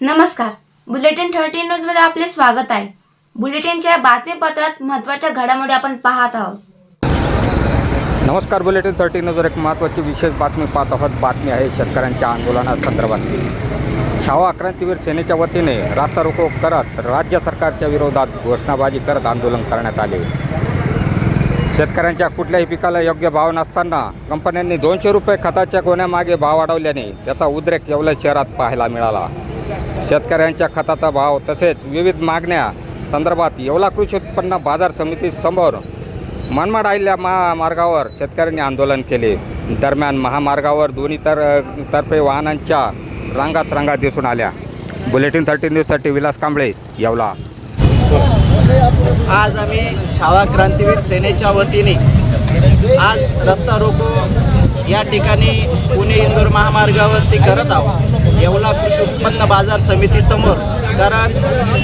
नमस्कार. Bulletin thirteen न्यूजमध्ये आपले स्वागत आहे. बुलेटिनच्या बातमीपत्रात महत्त्वाच्या घडामोडी आपण पाहत आहोत. नमस्कार बुलेटिन थर्टी न्यूजवर एक महत्त्वाची विशेष बातमी पाहत आहोत. बातमी आहे शेतकऱ्यांच्या आंदोलनासंदर्भातली छावा क्रांतीवीर सेनेच्या वतीने रास्ता रोको करत राज्य सरकारच्या विरोधात घोषणाबाजी करत आंदोलन करण्यात आले. शेतकऱ्यांच्या कुठल्याही पिकाला योग्य भाव नसताना कंपन्यांनी दोनशे रुपये खताच्या गोण्यामागे भाव वाढवल्याने त्याचा उद्रेक येवला शहरात पाहायला मिळाला. शेतकऱ्यांच्या खताचा भाव तसेच विविध मागण्या संदर्भात येवला कृषी उत्पन्न बाजार समितीसमोर मनमाड आलेल्या महामार्गावर शेतकऱ्यांनी आंदोलन केले. दरम्यान महामार्गावर दोन्ही तर तर्फे वाहनांच्या रांगाच रांगा दिसून आल्या. बुलेटिन थर्टी न्यूजसाठी विलास कांबळे येवला. आज आम्ही छावा क्रांतीवीर सेनेच्या वतीने आज रस्ता रोको या ठिकाणी पुणे इंदोर महामार्गावरती करत आहोत. येवला कृषी उत्पन्न बाजार समितीसमोर कारण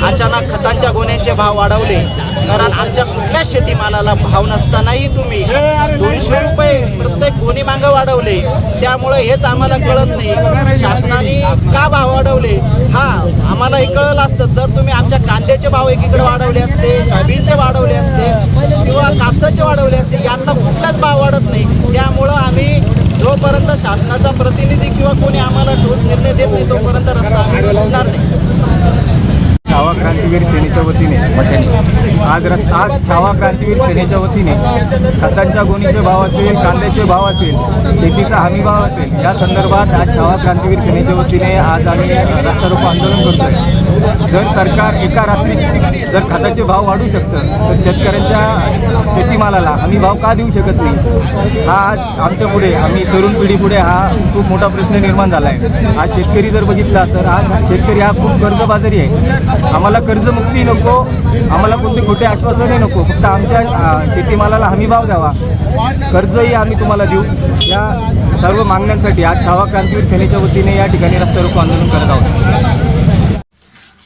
अचानक खतांच्या गोण्यांचे भाव वाढवले. कारण आमच्या कुठल्याच शेतीमालाला भाव नसतानाही तुम्ही दोनशे रुपये प्रत्येक गोणी मागं वाढवले. त्यामुळे हेच आम्हाला कळत नाही. शासनाने का भाव वाढवले? हा आम्हाला हे कळलं असतं. जर तुम्ही आमच्या कांद्याचे भाव एकीकडे वाढवले असते सोयाबीनचे वाढवले असते किंवा कापसाचे वाढवले असते यांना कुठलाच भाव वाढत नाही त्यामुळं आम्ही जोपर्यंत शासनाचा प्रतिनिधी किंवा कोणी आम्हाला ठोस निर्णय देत नाही तोपर्यंत रस्ता आम्ही रोखणार नाही. छावा क्रांतीवीर सेनेच्या वतीने. आज रस्ता आज छावा क्रांतीवीर सेनेच्या वतीने. खतांच्या गोणीचे भाव असेल कांद्याचे भाव असेल शेतीचा हमी भाव असेल या संदर्भात आज छावा क्रांतीवीर सेनेच्या वतीने आज आम्ही रस्ता रोको आंदोलन करतोय. जर सरकार एका रात्रीत जर खताचे भाव वाढू शकतं तर शेतकऱ्यांच्या शेतीमालाला हमी भाव का देऊ शकत नाही? हा आज आमच्या पुढे आम्ही तरुण पिढीपुढे हा खूप मोठा प्रश्न निर्माण झाला आहे आज शेतकरी जर बघितला तर आज शेतकरी हा खूप कर्जबाजारी आहे. आम्हाला कर्जमुक्ती नको आम्हाला कोणते खोटे आश्वासनही नको फक्त आमच्या शेतीमालाला हमी भाव द्यावा. कर्जही आम्ही तुम्हाला देऊ. या सर्व मागण्यांसाठी आज छावा क्रांतीवीर सेनेच्या वतीने या ठिकाणी रस्ता रोको आंदोलन करत आहोत.